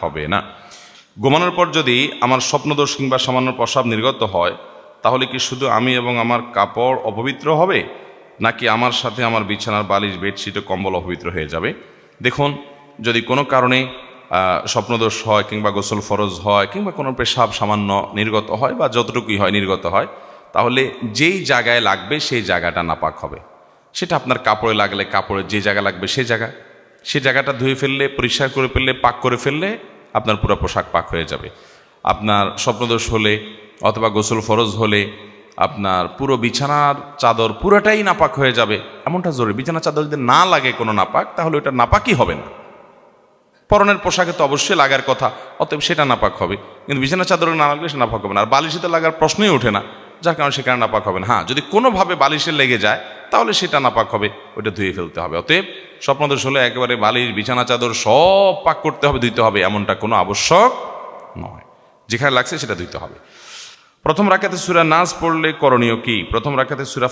হবে না। ঘুমানোর পর যদি আমার স্বপ্নদোষ কিংবা সামান্য প্রসাব নির্গত হয়, তাহলে কি শুধু আমি এবং আমার কাপড় অপবিত্র হবে? নাকি আমার সাথে আমার বিছানার বালিশ বেডশিট ও কম্বল অপবিত্র হয়ে যাবে? দেখুন, যদি কোনো কারণে স্বপ্নদোষ হয় কিংবা গোসল ফরজ হয় কিংবা কোনো পেশাব সামান্য নির্গত হয় বা যতটুকুই হয় নির্গত হয়, তাহলে যেই জায়গায় লাগবে সেই জায়গাটা নাপাক হবে। সেটা আপনার কাপড়ে লাগলে কাপড়ের যে জায়গা লাগবে সেই জায়গা। সে জায়গাটা ধুয়ে ফেললে, পরিষ্কার করে ফেললে, পাক করে ফেললে আপনার পুরো পোশাক পাক হয়ে যাবে। আপনার স্বপ্নদোষ হলে অথবা গোসল ফরজ হলে আপনার পুরো বিছানার চাদর পুরোটাই নাপাক হয়ে যাবে। এমনটা জরুরি। বিছানার চাদর যদি না লাগে কোনো নাপাক, তাহলে ওটা নাপাকই হবে না। পরনের পোশাকে তো অবশ্যই লাগার কথা, অতএব সেটা নাপাক হবে। কিন্তু বিছানার চাদরে না লাগলে সে নাপাক হবে না। আর বালিশে তো লাগার প্রশ্নই ওঠে না, যার কারণে সেখানে নাপাক হবে না। হ্যাঁ যদি কোনোভাবে বালিশে লেগে যায় তাহলে সেটা নাপাক হবে ওটা ধুয়ে ফেলতে হবে। অতএব স্বপ্নদোষ হলে একেবারে বালির বিছানা, চাদর সব পাক করতে হবে, ধুইতে হবে, এমনটা কোনো আবশ্যক নয়। যেখানে লাগছে সেটা ধুইতে হবে। প্রথম রাখাতে সুরা নাচ পড়লে করণীয় কি? প্রথম রাখাতে সুরা